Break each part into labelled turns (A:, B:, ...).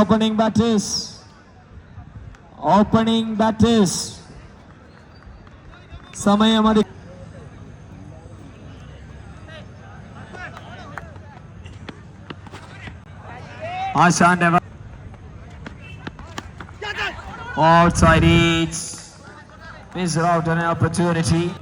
A: Opening bat is opening bat is समय हमारी आशा never outside sides. miss out an opportunity.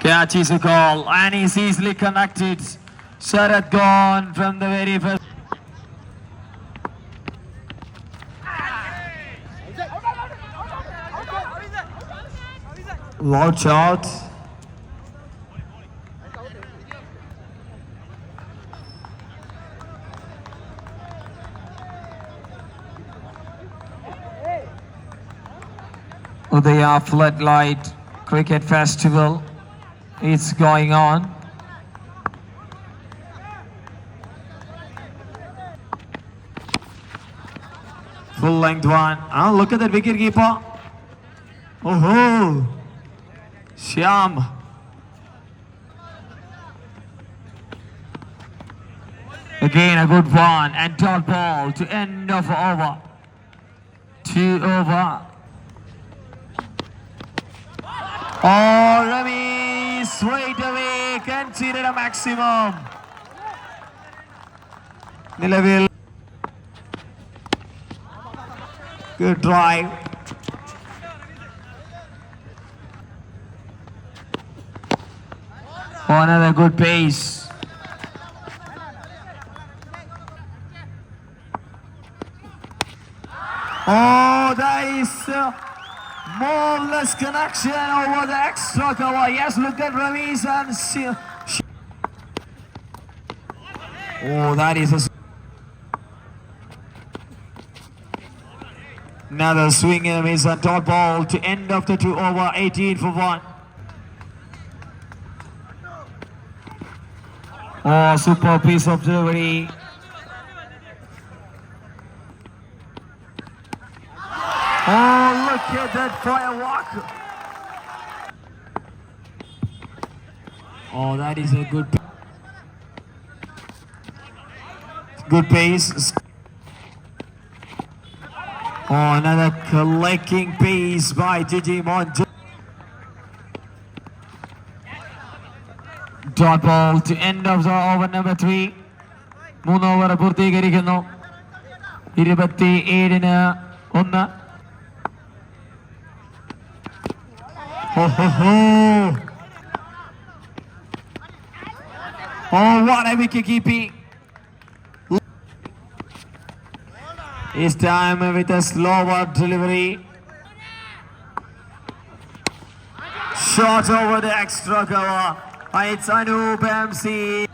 A: Catch is a call, and he's easily connected. Sharat gone from the very first Watch out. Udaya Floodlight Cricket Festival is going on. Full length one. Ah, look at that wicket keeper. Oh, Shyam. Again a good one and dot ball to end of over. Two over. Oh, Rami straight away considered a maximum. നിലവിൽ good drive. Another good pace. Oh, that is a marvelous connection over the extra cover. Yes, look at Ramesh and Shi- Oh, that is a another swing and a miss on dot ball to end of the two over 18 for one. Oh, super piece of delivery. Oh, look at that firework. Oh, that is a good good pace. Oh, another collecting pace by Gigi Monjo. Dot ball to end of the over number three. മൂന്ന് over പൂർത്തീകരിക്കുന്നു ഇരുപത്തി ഏഴിന് ഒന്ന് ഹോ, ഹോ, ഹോ. Oh, what a wicket keeping. This time with a slow slower delivery. Shot over the extra cover. It's Anoop MC.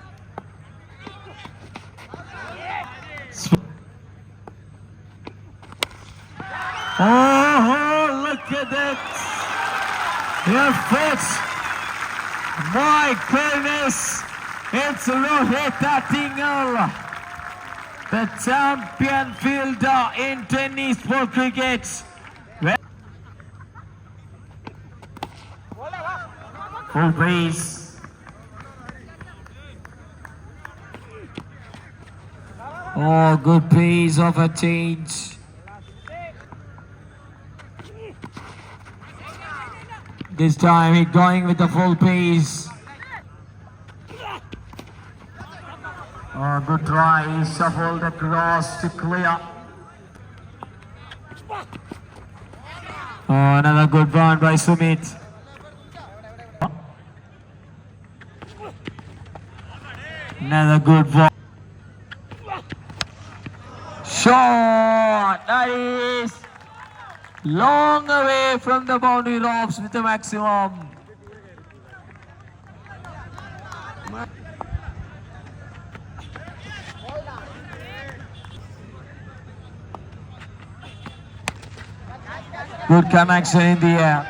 A: Oh, look at that effort. My goodness. It's Rohit Attingal, the champion fielder in tennis for cricket. Full base. Oh, good piece of a change. This time he's going with the full pace. Oh, good try. He shuffled across to clear. Oh, another good run by Sumit. Another good ball. Shot! That is long away from the boundary ropes with the maximum. Good connection in the air.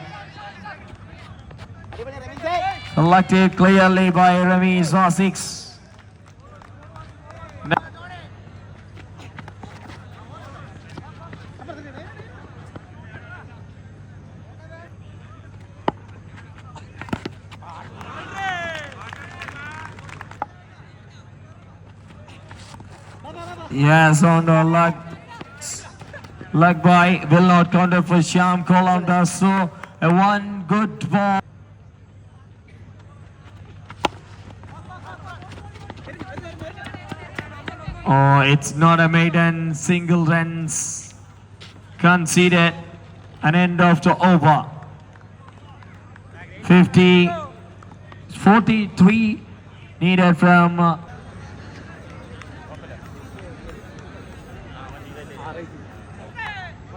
A: Selected clearly by Rami Six. Yes, on the leg. Leg by will not counter for Sham Kolam So a one good ball. Oh, it's not a maiden single runs conceded. An end of the over. 50, 43 needed from uh,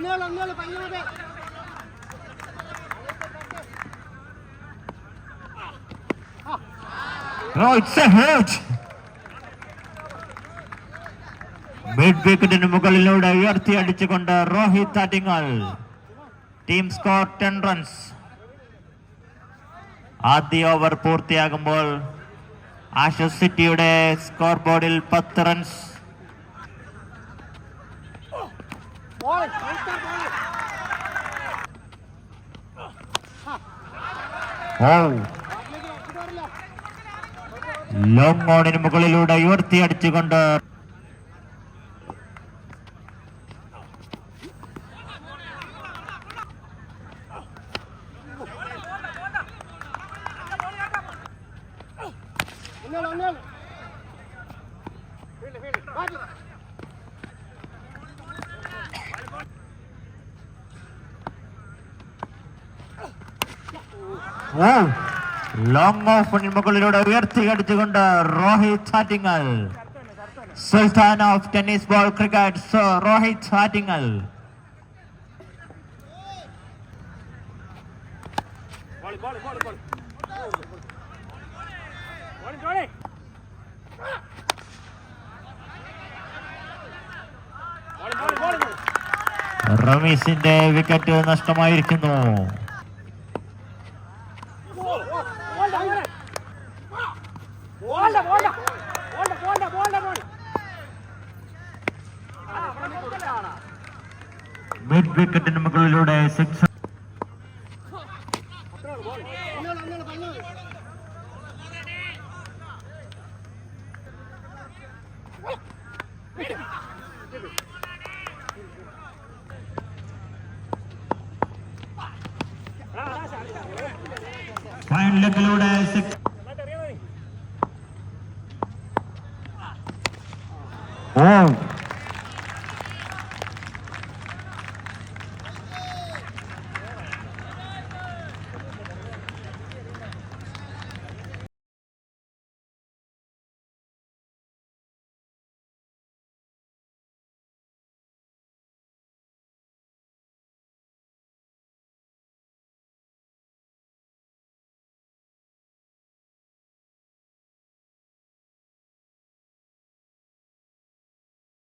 B: അങ്ങോട്ട് ഒന്നോളെ പയ്യ മതി
C: Oh, it's a mid വിക്കറ്റിന് മുകളിലൂടെ ഉയർത്തി അടിച്ചുകൊണ്ട് Rohit Attingal team score ten runs ആദ്യ over പൂർത്തിയാകുമ്പോൾ Ashes സിറ്റിയുടെ സ്കോർ ബോർഡിൽ പത്ത് റൺസ്
B: ബോൾ ഔട്ടാ ബോൾ
C: ഓ ലോങ് ഓണിന് മുകളിലൂടെ ഉയർത്തി ലോങ് ഓഫിന് മുകളിലൂടെ ഉയർത്തി അടിച്ചുകൊണ്ട് Rohit Chattingal. Sultan of tennis ball cricket so Rohit Chattingal. റമീസിന്റെ wicket നഷ്ടമായിരിക്കുന്നു.
B: പോണ്ട പോണ്ട. പോണ്ട പോണ്ട പോണ്ട പോണ്ട.
C: മിഡ് വിക്കറ്റിന് മുകളിലൂടെ സിക്സ് ഫൈനലിലൂടെ സിക്സ് 嗯。